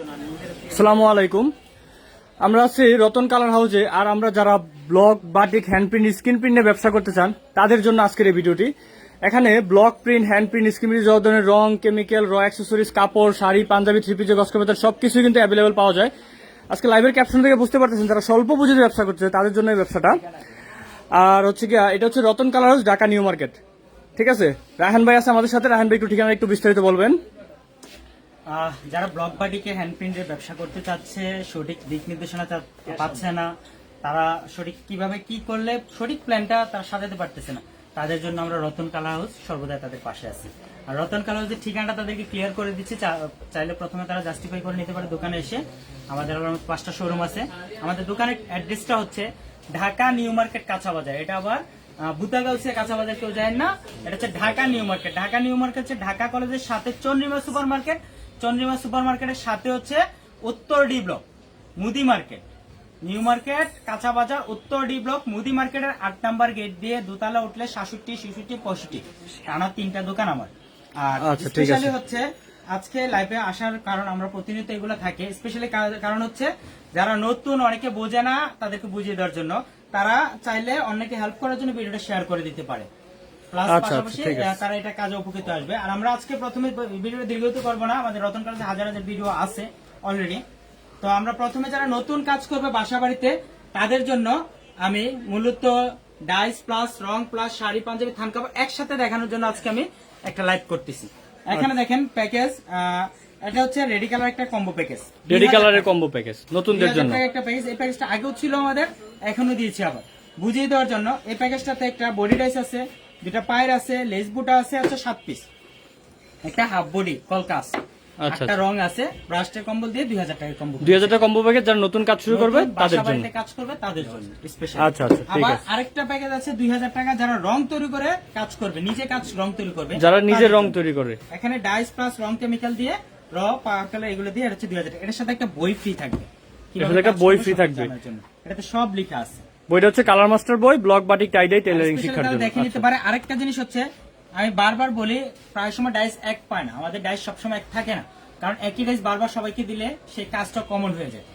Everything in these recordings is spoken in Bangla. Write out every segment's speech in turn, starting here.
আসসালামু আলাইকুম। আমরা আছি রতন কালার হাউসে, আর আমরা যারা block batik, hand print, screen প্রিন্টে ব্যবসা করতে চান, তাদের জন্য আজকের এই ভিডিওটি। এখানে block print, hand print, screen print যত ধরনের রং, কেমিক্যাল, র অ্যাক্সেসরিজ কাপড়, শাড়ি, পাঞ্জাবি, থ্রি পিজে গসকবেতার সব কিছুই কিন্তু অ্যাভেলেবেল পাওয়া যায়। আজকে লাইভের ক্যাপশন থেকে বুঝতে পারতেছেন, যারা স্বল্প পুঁজিতে ব্যবসা করছে তাদের জন্য এই ব্যবসাটা। আর হচ্ছে কি এটা হচ্ছে Ratan colour house, Dhaka new market. ঠিক আছে? রাহান ভাই আছে আমাদের সাথে। রাহান ভাই, একটু ঠিকানা একটু বিস্তারিত বলবেন। যারা ব্লক বাটিকে হ্যান্ড প্রিন্টের ব্যবসা করতে চাচ্ছে সঠিক দিক নির্দেশনা পাচ্ছে না তারা সঠিক কীভাবে কি করলে সঠিক প্ল্যানটা তারা সাজাতে পারতেছে না তাদের জন্য আমরা রতন কালা হাউস সর্বদা তাদের পাশে আছি। আর রতন কালা হাউসের ঠিকানাটা তাদেরকে ক্লিয়ার করে দিচ্ছি চাইলে প্রথমে তারা জাস্টিফাই করে নিতে পারে দোকানে এসে। আমাদের পাঁচটা শোরুম আছে। আমাদের দোকানের অ্যাড্রেসটা হচ্ছে ঢাকা নিউ মার্কেট কাঁচা বাজার এটা আবার বুতাগাউসিয়া কাঁচা বাজার কেউ যায় না এটা হচ্ছে Dhaka new market. Dhaka new market হচ্ছে ঢাকা কলেজের সাথে Chandrima super market Chandrima super মার্কেটের সাথে হচ্ছে উত্তর ডি ব্লক মুদি মার্কেট। নিউ মার্কেট কাঁচা বাজার উত্তর ডি ব্লক মুদি মার্কেটের আট নাম্বার গেট দিয়ে দোতলা উঠলে সাতষট্টি ছেষট্টি পঁয়ষট্টি। টানা তিনটা দোকান আমার। আর আচ্ছা। স্পেশালি হচ্ছে আজকে লাইভে আসার কারণ আমরা প্রতিনিয়ত এগুলো থাকে। স্পেশালি কারণ হচ্ছে যারা নতুন অনেকে বোঝে না তাদেরকে বুঝিয়ে দেওয়ার জন্য। তারা চাইলে অনেকে হেল্প করার জন্য ভিডিওটা শেয়ার করে দিতে পারে। প্লাস আচ্ছা, আচ্ছা, পাশাপাশি ঠিক আছে। আহ, তারা এটা কাজে উপকৃত আসবে। আর আমরা আজকে প্রথমে ভিডিও দীর্ঘত করব না আমাদের রতন কাজে হাজার হাজার ভিডিও আছে অলরেডি তো আমরা প্রথমে যারা নতুন কাজ করবে বাসা বাড়িতে তাদের জন্য আমি মূলত ডাইস প্লাস রং প্লাস শাড়ি পাঞ্জাবি থান কাপড় একসাথে দেখানোর জন্য আজকে আমি একটা লাইভ করতেছি। এখানে দেখেন প্যাকেজ এটা হচ্ছে রেডি কালার একটা কম্বো প্যাকেজ রেডি কালারের কম্বো প্যাকেজ নতুনদের জন্য। একটা প্যাকেজ এই প্যাকেজটা আগেও ছিল আমাদের এখনও দিয়েছি আবার। বুঝিয়ে দেওয়ার জন্য এই প্যাকেজটাতে একটা বডি ডাইস আছে দুটা পায়ের আছে লেস বুটা আছে হচ্ছে সাত পিস একটা হাফ বডি আচ্ছা, একটা রং আছে ব্রাশটের কম্বল দিয়ে দুই হাজার কম্বল দুই হাজার টাকা কম্বো প্যাকেজ যারা নতুন কাজ শুরু করবে তাদের জন্য। কাজ করবে তাদের জন্য স্পেশাল আচ্ছা, আচ্ছা, ঠিক আছে। আরেকটা প্যাকেজ আছে দুই হাজার টাকা যারা রং তৈরি করে কাজ করবে নিজে কাজ রং তৈরি করবে। যারা নিজে রং তৈরি করে। এখানে ডাইস প্লাস রং কেমিক্যাল দিয়ে র পাওয়ার কালার এগুলো দিয়ে এটা হচ্ছে টাকা। সাথে একটা বই ফ্রি থাকবে। সাথে একটা বই সব থাকবে। এটাতে সব লেখা আছে। বইটা হচ্ছে কালার মাস্টার বই block batik tie dye tailoring শিক্ষার জন্য। দেখে নিতে আচ্ছা। পারে। আরেকটা জিনিস হচ্ছে আমি বারবার বলি প্রায় সময় ডাইস এক পায় না। আমাদের ডাইস সবসময় এক থাকে না। কারণ একই ডাইস বারবার সবাইকে দিলে সেই কাজটা কমন হয়ে যায়।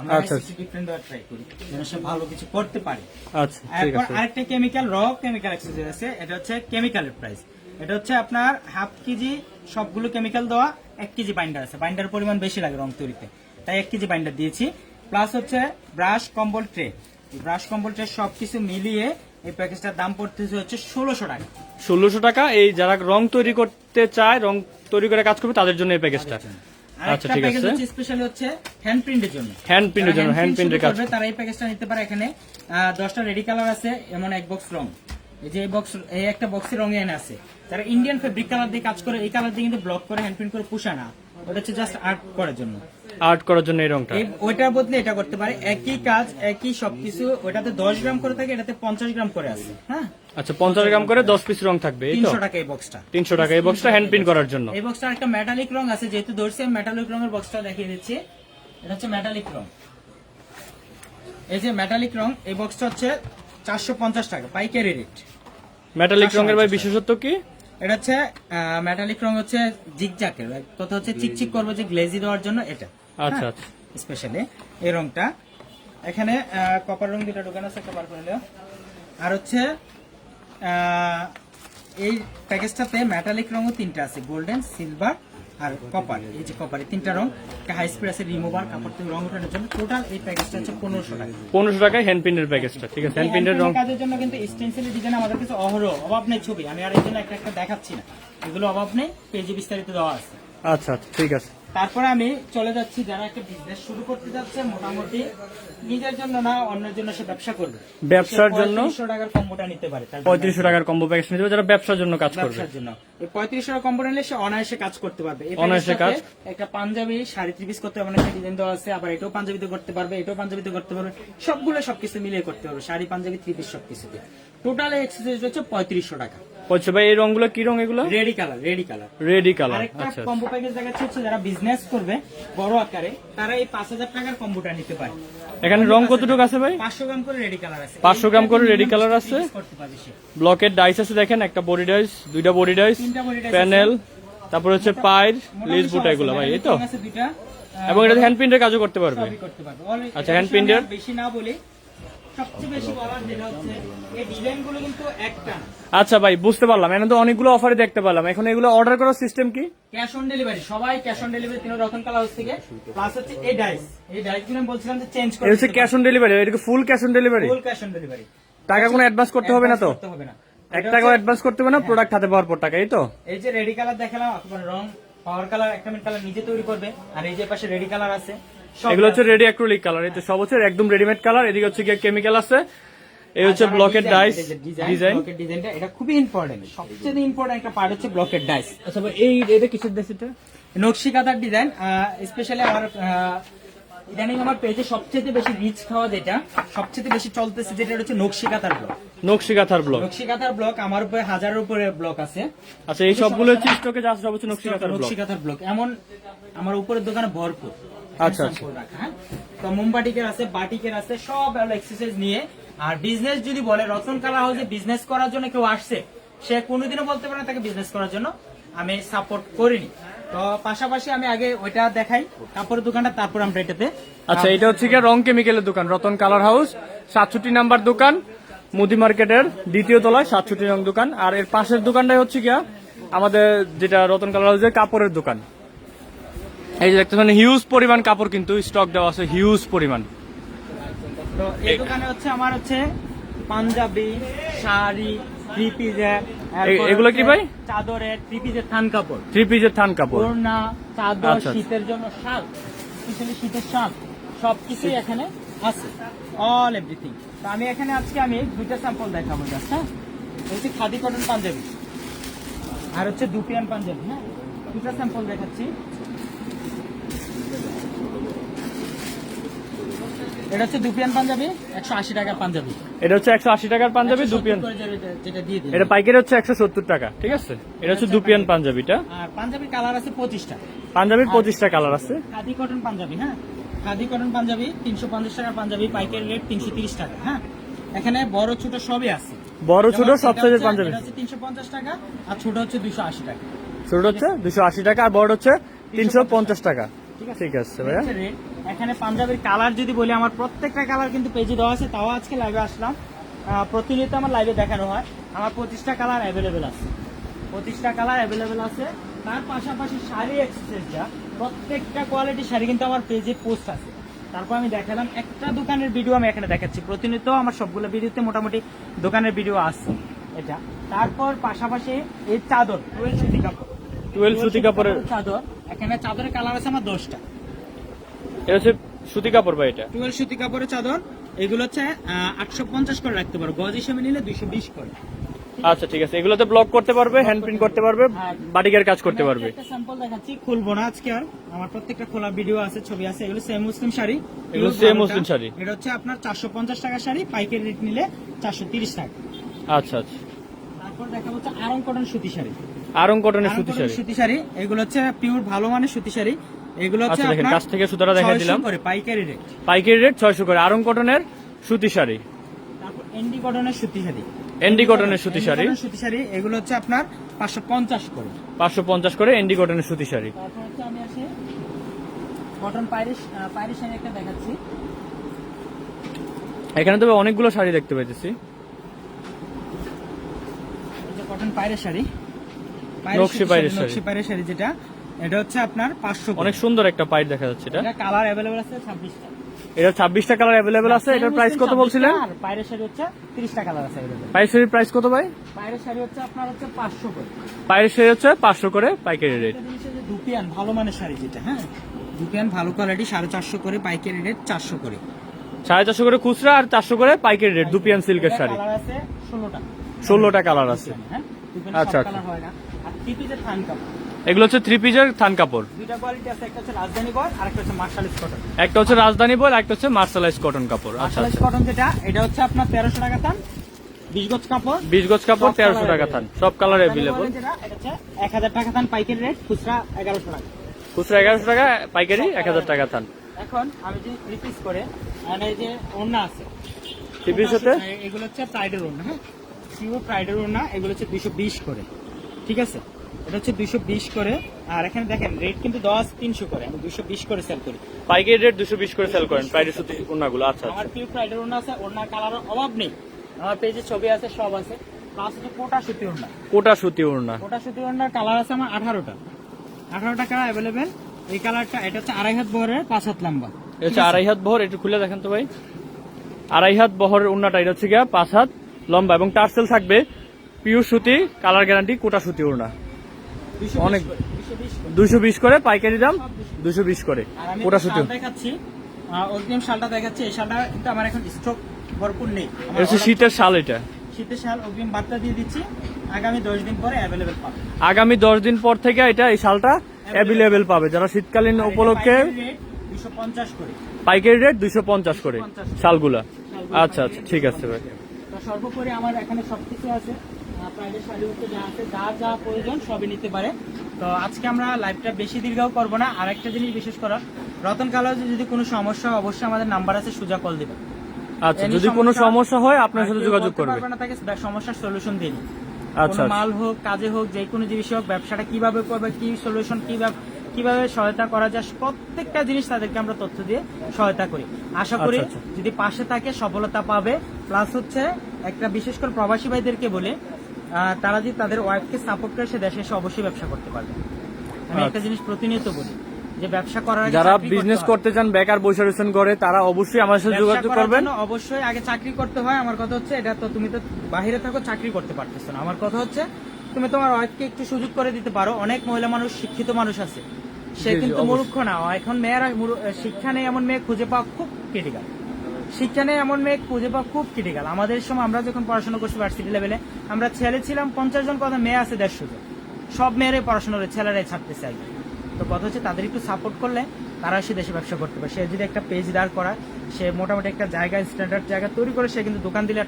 আমরা আচ্ছা, ডিফারেন্ট দেওয়ার ট্রাই করি যেন সে ভালো কিছু করতে পারে। আচ্ছা এরপর আছে। আরেকটা কেমিক্যাল র কেমিক্যাল এক্সেসরি আছে। এটা হচ্ছে কেমিক্যালের প্রাইস এটা হচ্ছে আপনার হাফ কেজি সবগুলো কেমিক্যাল দেওয়া এক কেজি বাইন্ডার আছে। বাইন্ডার পরিমাণ বেশি লাগে রং তৈরিতে। তাই এক কেজি বাইন্ডার দিয়েছি। প্লাস হচ্ছে ব্রাশ কম্বল ট্রে ব্রাশ কম্বল ট্রে সবকিছু মিলিয়ে এই প্যাকেজটার দাম পড়তেছে হচ্ছে ষোলোশো টাকা। ষোলোশো টাকা। এই যারা রং তৈরি করতে চায় রং তৈরি করে কাজ করবে তাদের জন্য এই প্যাকেজটা। আচ্ছা ঠিক আছে। স্পেশালি হচ্ছে হ্যান্ড প্রিন্টের জন্য হ্যান্ড প্রিন্টের জন্য হ্যান্ড প্রিন্টের কাজ। করবে, তারা এই প্যাকেজটা নিতে পারে এখানে আহ, দশটা রেডি কালার আছে এমন এক বক্স রং। এই যে বক্স এই একটা বক্সের রঙে এনে আছে। যারা ইন্ডিয়ান ফেব্রিক কালার দিয়ে কাজ করে এই কালার দিয়ে কিন্তু ব্লক করে হ্যান্ড প্রিন্ট করে পুষা না ওটা হচ্ছে জাস্ট আর্ট করার জন্য। আর্ট করার জন্য এই রংটা? ওইটার বদলে এটা করতে পারে। একই কাজ একই সবকিছু ওটাতে দশ গ্রাম করে থাকে এটাতে পঞ্চাশ গ্রাম করে আছে। হ্যাঁ? আচ্ছা পঞ্চাশ গ্রাম করে দশ পিস রং থাকবে তিনশো টাকা এই বক্সটা তিনশো টাকা এই বক্সটা হ্যান্ড প্রিন্ট করার জন্য। এই বক্সটা একটা মেটালিক রং আছে যেহেতু ধরছি আমি মেটালিক রঙের বক্সটা দেখিয়ে দিচ্ছি। এটা হচ্ছে মেটালিক রং। এই যে মেটালিক রং এই বক্সটা হচ্ছে চারশো পঞ্চাশ টাকা পাইকারি রেট মেটালিক রঙের ভাই বিশেষত্ব কি? এটা হচ্ছে মেটালিক রং হচ্ছে জিগজাকের কথা হচ্ছে চিকচিক করব যে গ্লেজি দেওয়ার জন্য এটা। আচ্ছা আচ্ছা। স্পেশালি এই রংটা। এখানে কপার রং দুটা দোকান আছে কপার করে নিও। আর হচ্ছে এই প্যাকেজটাতে মেটালিক রঙও তিনটা আছে গোল্ডেন সিলভার আর কপার এই যে কপার তিনটা রং। হাই স্পিড আছে রিমুভার কাপড় থেকে রং ওঠানোর জন্য। টোটাল এই প্যাকেজটা হচ্ছে পনেরোশো টাকা। পনেরোশো টাকায় হ্যান্ড প্রিন্টের প্যাকেজটা ঠিক আছে? হ্যান্ড প্রিন্টের রং কাজের জন্য কিন্তু স্টেন্সিলি ডিজাইন আমাদের কাছে অহরহ অভাব নেই ছবি। আমি আর এই জন্য একটা একটা দেখাচ্ছি না। এগুলো অভাব নেই পেজে বিস্তারিত দেওয়া আছে। আচ্ছা আচ্ছা ঠিক আছে। তারপরে আমি চলে যাচ্ছি যারা একটা বিজনেস শুরু করতে যাচ্ছে মোটামুটি নিজের জন্য না অন্যের জন্য সে ব্যবসা করবে। ব্যবসার জন্য? পঁয়ত্রিশশো টাকার কম্বোটা নিতে পারে তার পঁয়ত্রিশশো টাকার কম্বো প্যাকেজ নিতে হবে যারা ব্যবসার জন্য কাজ করবে। ব্যবসার জন্য। এই পঁয়ত্রিশশো টাকা কম্বো নিলে সে অনায়াসে কাজ করতে পারবে। অনায়াসে কাজ? একটা পাঞ্জাবি শাড়ি ত্রিপিস করতে পারবে একটা ডিজাইন দেওয়া আছে আবার এটাও পাঞ্জাবিতে করতে পারবে এটাও পাঞ্জাবিতে করতে পারবে। সবগুলো সবকিছু মিলিয়ে করতে পারবে শাড়ি পাঞ্জাবি ত্রিপিস সবকিছুতে। টোটাল এক্সারসাইজ হচ্ছে পঁয়ত্রিশশো টাকা। বলছে ভাই এই রংগুলো কি রং এগুলো? Ready colour ready colour ready colour আচ্ছা কম্বো প্যাকেজ দেখাচ্ছে হচ্ছে যারা বিজনেস করবে বড় আকারে তারা এই পাঁচ হাজার টাকার কম্বোটা নিতে পারে। এখানে রং কতটুকু আছে ভাই? পাঁচশো গ্রাম করে রেডি কালার আছে। 500 গ্রাম করে color minimum আছে? ব্লকের ডাইস আছে দেখেন একটা বডি ডাইস দুইটা বডি ডাইস তিনটা body dice প্যানেল তারপর হচ্ছে পায়ের মোটামুটি লিজ বুটা এগুলো ভাই এই তো? এবং এটা হ্যান্ড প্রিন্টের কাজও করতে পারবে। আচ্ছা, printer? আর বেশি না বলি আচ্ছা ভাই বুঝতে পারলাম। এখানে তো অনেকগুলো অফারে দেখতে পেলাম এখন এগুলো অর্ডার করার সিস্টেম কি? ক্যাশ অন ডেলিভারি সবাই ক্যাশ অন ডেলিভারি তিন রতন কালা হাউস থেকে প্লাস হচ্ছে এই ডাইস এই ডাইসগুলো বলছিলাম যে চেঞ্জ করে হচ্ছে ক্যাশ অন ডেলিভারি এটা full cash on delivery full cash on delivery টাকা কোনো অ্যাডভান্স করতে হবে না তো? করতে হবে না। এক টাকাও অ্যাডভান্স করতে হবে না? প্রোডাক্ট হাতে পাওয়ার পর টাকা এই তো? এই যে রেডি কালার দেখালাম আপনার রং পাওয়ার কালার একটা মিনিট কালার নিজে তৈরি করবে। আর এই যে পাশে রেডি কালার আছে এগুলো হচ্ছে রেডি অ্যাক্রিলিক কালার এই তো সব হচ্ছে একদম রেডিমেড কালার এদিকে হচ্ছে গিয়ে কেমিক্যাল আছে। এই হচ্ছে ব্লকের ডাইস ডিজাইন ব্লকের ডিজাইনটা এটা খুবই ইম্পর্টেন্ট সবচেয়ে ইম্পর্টেন্ট একটা পার্ট হচ্ছে ব্লকের ডাইস আচ্ছা ভাই এই এটা কিসের ডাইস এটা? নকশি কাঁথার ডিজাইন স্পেশালি আমার আহ, ইদানিং আমার পেজে সবচেয়ে বেশি রিচ খাওয়া যেটা সবচেয়ে বেশি চলতেছে যেটা হচ্ছে নকশি কাঁথার ব্লক নকশি কাঁথার ব্লক নকশি কাঁথার ব্লক আমার উপরে হাজারের উপরে ব্লক আছে। আচ্ছা এই সবগুলো হচ্ছে স্টকে যা সব হচ্ছে নকশি কাঁথার ব্লক নকশি কাঁথার ব্লক এমন আমার উপরের দোকানে ভরপুর। আচ্ছা, product, হ্যাঁ? তো মোমবাটিকের আছে বাটিকের আছে সব এক্সারসাইজ নিয়ে। আর বিজনেস যদি বলে রতন কালা হাউসে বিজনেস করার জন্য কেউ আসছে সে কোনোদিনও বলতে পারে না তাকে বিজনেস করার জন্য। আমি সাপোর্ট করিনি। তো পাশাপাশি আমি আগে ওইটা দেখাই কাপড়ের দোকানটা তারপর আমরা এটাতে আচ্ছা এটা হচ্ছে রং কেমিক্যালের দোকান রতন কালার হাউস সাতষট্টি নাম্বার দোকান মুদি মার্কেটের দ্বিতীয় তলায় সাতষট্টি রং দোকান। আর এর পাশের দোকানটাই হচ্ছে গিয়া আমাদের যেটা রতন কালার হাউসের কাপড়ের দোকান। এই যে দেখতেছেন হিউজ পরিমাণ কাপড় কিন্তু স্টক দেওয়া আছে হিউজ পরিমাণ। তো এই দোকানে হচ্ছে আমার হচ্ছে পাঞ্জাবি শাড়ি থ্রি এ- এগুলো কি ভাই? চাদরের থ্রি পিসের থান কাপড়। থ্রি পিসের থান কাপড়। ওড়না চাদর আচ্ছা, আচ্ছা। শীতের জন্য শাল স্পেশালি শীতের শাল সবকিছুই এখানে আছে অল এভরিথিং তো আমি এখানে আজকে আমি দুইটা স্যাম্পল দেখাবো জাস্ট হ্যাঁ? হচ্ছে খাদি কটন পাঞ্জাবি আর হচ্ছে দুপিয়ান পাঞ্জাবি হ্যাঁ? দুটা স্যাম্পল দেখাচ্ছি। এটা হচ্ছে দুপিয়ান পাঞ্জাবি একশো আশি টাকার পাঞ্জাবি। এটা হচ্ছে একশো আশি টাকার পাঞ্জাবি 170 দুপিয়ান। যেটা- যেটা দিয়ে দিই এটা পাইকারি হচ্ছে একশো সত্তর টাকা ঠিক আছে? এটা হচ্ছে দুপিয়ান পাঞ্জাবিটা। আর পাঞ্জাবি কালার আছে পঁচিশটা। পাঞ্জাবির পঁচিশটা কালার আছে। খাদি কটন পাঞ্জাবি হ্যাঁ? খাদি কটন পাঞ্জাবি তিনশো পঞ্চাশ টাকার পাঞ্জাবি পাইকারি রেট তিনশো তিরিশ টাকা হ্যাঁ? এখানে বড় ছোট সবই আছে। বড় ছোট সব সাইজের পাঞ্জাবি। এটা হচ্ছে তিনশো পঞ্চাশ টাকা আর ছোট হচ্ছে দুশো আশি টাকা। ছোট হচ্ছে দুশো আশি টাকা আর বড় হচ্ছে তিনশো পঞ্চাশ টাকা। ঠিক আছে? ভাইয়া। এখানে পাঞ্জাবির কালার যদি বলি আমার প্রত্যেকটা কালার কিন্তু পেজে দেওয়া আছে তাও আজকে লাইভে আসলাম। প্রতিনিয়ত আমার লাইভে দেখানো হয়। আমার পঁচিশটা কালার অ্যাভেলেবেল আছে। পঁচিশটা কালার অ্যাভেলেবেল আছে। তার পাশাপাশি শাড়ি এক্সেসরিজটা প্রত্যেকটা কোয়ালিটি শাড়ি কিন্তু আমার পেজে পোস্ট আছে। তারপর আমি দেখালাম একটা দোকানের ভিডিও আমি এখানে দেখাচ্ছি। প্রতিনিয়ত আমার সবগুলো ভিডিওতে মোটামুটি দোকানের ভিডিও আছে এটা। তারপর পাশাপাশি এই চাদর টুয়েলভ সুতি কাপড়। টুয়েলভ সুতি কাপড়ের চাদর। এখানে চাদরের কালার আছে আমার দশটা। এটা হচ্ছে সুতি কাপড় ভাই এটা। টুয়েলভ সুতি কাপড়ের চাদর এগুলো হচ্ছে আটশো পঞ্চাশ করে রাখতে পারো। গজ হিসেবে নিলে দুইশো বিশ করে। আচ্ছা ঠিক আছে। এগুলোতে ব্লক করতে পারবে হ্যান্ড প্রিন্ট করতে পারবে হ্যাঁ। বাটিকের কাজ করতে পারবে। একটা স্যাম্পল দেখাচ্ছি খুলবো না আজকে আর। আমার প্রত্যেকটা খোলা ভিডিও আছে ছবি আছে এগুলো সেম মুসলিম শাড়ি। এগুলো বারোটা। মুসলিম শাড়ি। এটা হচ্ছে আপনার চারশো পঞ্চাশ টাকা শাড়ি পাইকারি রেট নিলে চারশো তিরিশ টাকা। আচ্ছা আচ্ছা। তারপর দেখা হচ্ছে আরং কটন সুতি শাড়ি। আরং কটনের সুতি শাড়ি সুতি শাড়ি এগুলো হচ্ছে পিওর ভালো মানের সুতি শাড়ি এগুলো হচ্ছে আচ্ছা আপনার কাছ থেকে সুতাটা দেখা দিলাম। করে পাইকারি রেট পাইকারি রেট ছয়শো করে আরং কটনের সুতি শাড়ি তারপর এন্ডি কটনের সুতি শাড়ি এন্ডি কটনের সুতি শাড়ি সুতি শাড়ি এগুলো হচ্ছে আপনার পাঁচশো পঞ্চাশ করে। পাঁচশো পঞ্চাশ করে এন্ডি কটনের সুতি শাড়ি তারপর হচ্ছে আমি আসি কটন পাইরিশ পাইরিশ শাড়ি একটা দেখাচ্ছি। এখানে তবে অনেকগুলো শাড়ি দেখতে পাইতেছি। কটন পাইরের শাড়ি। নকশি পাইরের শাড়ি। নকশি পাইরের শাড়ি যেটা এটা হচ্ছে আপনার পাঁচশো অনেক সুন্দর একটা পাইট দেখা যাচ্ছে এটা। এটা কালার আছে এটা ছাব্বিশটা কালার অ্যাভেলেবেল আছে এটার প্রাইস কত বলছিলেন? আর পাইরের শাড়ি হচ্ছে তিরিশটা কালার আছে পাইকারি প্রাইস কত ভাই? পাইরের শাড়ি হচ্ছে আপনার হচ্ছে করে। শাড়ি হচ্ছে পাঁচশো করে পাইকারি রেট দুপিয়ান ভালো মানের শাড়ি যেটা হ্যাঁ? দুপিয়ান ভালো কোয়ালিটি সাড়ে চারশো করে পাইকারি রেট চারশো করে। সাড়ে চারশো করে খুচরা আর চারশো করে পাইকারি রেট দুপিয়ান সিল্কের শাড়ি। ষোলোটা। কালার আছে। হ্যাঁ? আচ্ছা, আচ্ছা। টিপিতে থান কাপড়। এগুলো হচ্ছে থ্রি পিসের থান কাপড়। দুইটা কোয়ালিটি আছে একটা হচ্ছে রাজধানী গড় আর একটা হচ্ছে মার্শালিস কটন একটা হচ্ছে রাজধানী বল একটা হচ্ছে মার্শালাইজ কটন কাপড়। আচ্ছা মার্শালাইজ আচ্ছা। কটন যেটা এটা হচ্ছে আপনার তেরোশো টাকা থান বিশ গজ কাপড়। বিশ গজ কাপড় সব তেরোশো colour টাকা থান সব কালার অ্যাভেলেবল এটা হচ্ছে এক হাজার টাকা থান পাইকারি রেট খুচরা এগারোশো টাকা। খুচরা এগারোশো টাকা পাইকারি এক হাজার টাকা থান। এখন আমি যদি থ্রি পিস করে এই যে ওড়না আছে থ্রি পিস হচ্ছে এগুলো হচ্ছে প্রাইডের ওড়না হ্যাঁ? পিওর প্রাইডের ওড়না এগুলো হচ্ছে দুইশো বিশ করে। ঠিক আছে? এটা হচ্ছে দুইশো বিশ করে। আর এখানে দেখেন রেট কিন্তু দশ তিনশো করে। আমি দুশো বিশ করে সেল করি। পাইকারি রেট দুশো বিশ করে সেল করেন। ফ্রাইডে সুতি ওনাগুলো আচ্ছা আমার পিউ ফ্রাইডের ওড়না আছে ওড়না কালারের অভাব নেই। আমার পেজে ছবি আছে সব আছে। প্লাস হচ্ছে কোটা সুতি ওড়না। কোটা সুতি ওড়না। কোটা সুতি ওড়নার কালার আছে আমার আঠারোটা। আঠারোটা কালার অ্যাভেলেবেল এই কালারটা এটা হচ্ছে আড়াই হাত বহরের পাঁচ হাত লম্বা। এটা হচ্ছে আড়াই হাত বহর একটু খুলে দেখেন তো ভাই। আড়াই হাত বহরের ওড়নাটা এটা হচ্ছে গিয়া পাঁচ হাত লম্বা এবং টার্সেল থাকবে পিওর সুতি কালার গ্যারান্টি কোটা সুতি ওড়না। অনেক- দুশো বিশ করে পাইকারি দাম দুশো বিশ করে কোটা সুতি দেখাচ্ছি। অগ্রিম শালটা দেখাচ্ছি। এই শালটা কিন্তু আমার এখন স্টক ভরপুর নেই। আমার এটা হচ্ছে অনেক- শীতের শাল এটা। শীতের শাল অগ্রিম বার্তা দিয়ে দিচ্ছি। আগামী দশ দিন পরে অ্যাভেলেবেল পাবে। আগামী দশ দিন পর থেকে এটা এই শালটা অ্যাভেলেবেল পাবে। যারা শীতকালীন উপলক্ষে পাইকারি রেট দুইশো পঞ্চাশ করে। শালগুলা। আচ্ছা আচ্ছা ঠিক আছে ভাই। সর্বোপরি আমার এখানে সবকিছু আছে। প্রাইভেট শাড়ি হচ্ছে যা আছে যা যা প্রয়োজন সবই নিতে পারে। তো আজকে আমরা লাইভটা বেশি দীর্ঘও করব না। আর একটা জিনিস বিশেষ করা রতন কালাজে যদি কোনো সমস্যা অবশ্যই আমাদের নাম্বার আছে সুজা কল দিবেন আচ্ছা যদি কোনো সমস্যা- সমস্যা হয় আপনার সাথে যোগাযোগ করবে। না তাকে সমস্যার সলিউশন দিন আচ্ছা মাল হোক কাজে হোক যে কোনো জিনিস হোক ব্যবসাটা কীভাবে করবে কি সলিউশন কীভাবে কীভাবে সহায়তা করা যায় প্রত্যেকটা জিনিস তাদেরকে আমরা তথ্য দিয়ে সহায়তা করি। আশা করি আচ্ছা, আচ্ছা। যদি পাশে থাকে সফলতা পাবে। প্লাস হচ্ছে একটা বিশেষ করে প্রবাসী ভাইদেরকে বলে তারা যদি তাদের ওয়াইফকে সাপোর্ট করে সে দেশে এসে অবশ্যই ব্যবসা করতে পারবে। আমি একটা আচ্ছা। জিনিস প্রতিনিয়ত বলি যে ব্যবসা করার যারা বিজনেস করতে চান বেকার বসে রয়েছেন করে তারা অবশ্যই আমার সাথে যোগাযোগ করবেন। অবশ্যই আগে চাকরি করতে হয়। আমার কথা হচ্ছে এটা তো তুমি তো বাইরে থাকো চাকরি করতে পারতেছো না। আমার কথা হচ্ছে তুমি তোমার ওয়াইফকে একটু সুযোগ করে দিতে পারো। অনেক মহিলা মানুষ শিক্ষিত মানুষ আছে। সে কিন্তু। মূর্খ না। এখন মেয়েরা শিক্ষা নেই এমন মেয়ে খুঁজে পাওয়া খুব ক্রিটিক্যাল শিক্ষা নেই এমন মেয়ে খুঁজে পাওয়া খুব ক্রিটিক্যাল আমাদের সময় আমরা যখন পড়াশোনা করছি ভার্সিটি লেভেলে আমরা ছেলে ছিলাম পঞ্চাশ জন কথা মেয়ে আছে দেড়শো জন। সব মেয়েরাই পড়াশোনা করে ছেলেরাই ছাড়তে চাই তো কথা হচ্ছে তাদের একটু সাপোর্ট করলে তারা সে দেশে ব্যবসা করতে পারে। সে যদি একটা পেজ দাঁড় করা সে মোটামুটি একটা জায়গা স্ট্যান্ডার্ড জায়গা তৈরি করে, সে কিন্তু দোকান দিলে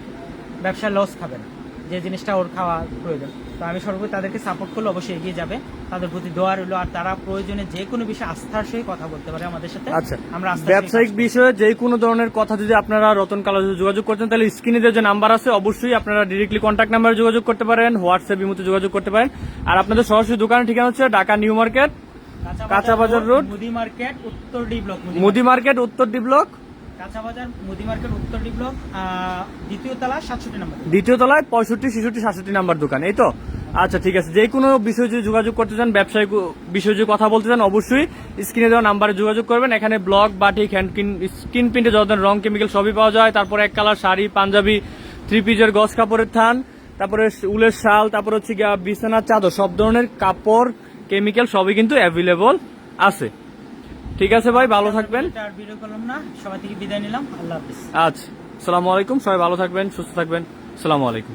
ব্যবসায় লস খাবে না। যে জিনিসটা ওর খাওয়া প্রয়োজন। তো আমি সর্বোপরি তাদেরকে সাপোর্ট করলে অবশ্যই এগিয়ে যাবে। তাদের প্রতি দোয়া রইল আর তারা প্রয়োজনে যে কোনো বিষয়ে আস্থার সহিত কথা বলতে পারে আমাদের সাথে। আচ্ছা আমরা ব্যবসায়িক বিষয়ে যে কোনো ধরনের কথা যদি আপনারা রতন কালার যোগাযোগ করতেন তাহলে স্ক্রিনে যে নাম্বার আছে অবশ্যই আপনারা ডিরেক্টলি কন্ট্যাক্ট নাম্বারে যোগাযোগ করতে পারেন হোয়াটসঅ্যাপ ইমুতে যোগাযোগ করতে পারেন। আর আপনাদের সরাসরি দোকানের ঠিকানা হচ্ছে ঢাকা নিউ মার্কেট কাঁচা বাজার রোড, মুদি মার্কেট উত্তর ডি ব্লক মুদি মার্কেট উত্তর ডি ব্লক। মুদি মার্কেট, উত্তর দ্বিতীয় সাতষট্টি নম্বর দ্বিতীয় তলায় পঁয়ষট্টি, ছেষট্টি, সাতষট্টি নাম্বার দোকান, এই তো? আচ্ছা ঠিক আছে। যে কোনো বিষয়ে যদি যোগাযোগ করতে চান, ব্যবসায়িক বিষয়ে যদি কথা বলতে চান, অবশ্যই স্ক্রিনে দেওয়া নাম্বারে যোগাযোগ করবেন। এখানে ব্লক বাটিক হ্যান্ড স্কিন প্রিন্টে যত রং, কেমিক্যাল সবই পাওয়া যায়। তারপরে এক কালার শাড়ি, পাঞ্জাবি থ্রি পিসের গস কাপড়ের থান, তারপরে উলের শাল, তারপরে হচ্ছে বিছানার চাদর, সব ধরনের কাপড়, কেমিক্যাল সবই কিন্তু অ্যাভেলেবল আছে। ঠিক আছে ভাই ভালো থাকবেন। আর ভিডিও করলাম না সবাই থেকে বিদায় নিলাম আল্লাহ হাফিজ। আচ্ছা আসসালামু আলাইকুম সবাই ভালো থাকবেন সুস্থ থাকবেন আসসালামু আলাইকুম।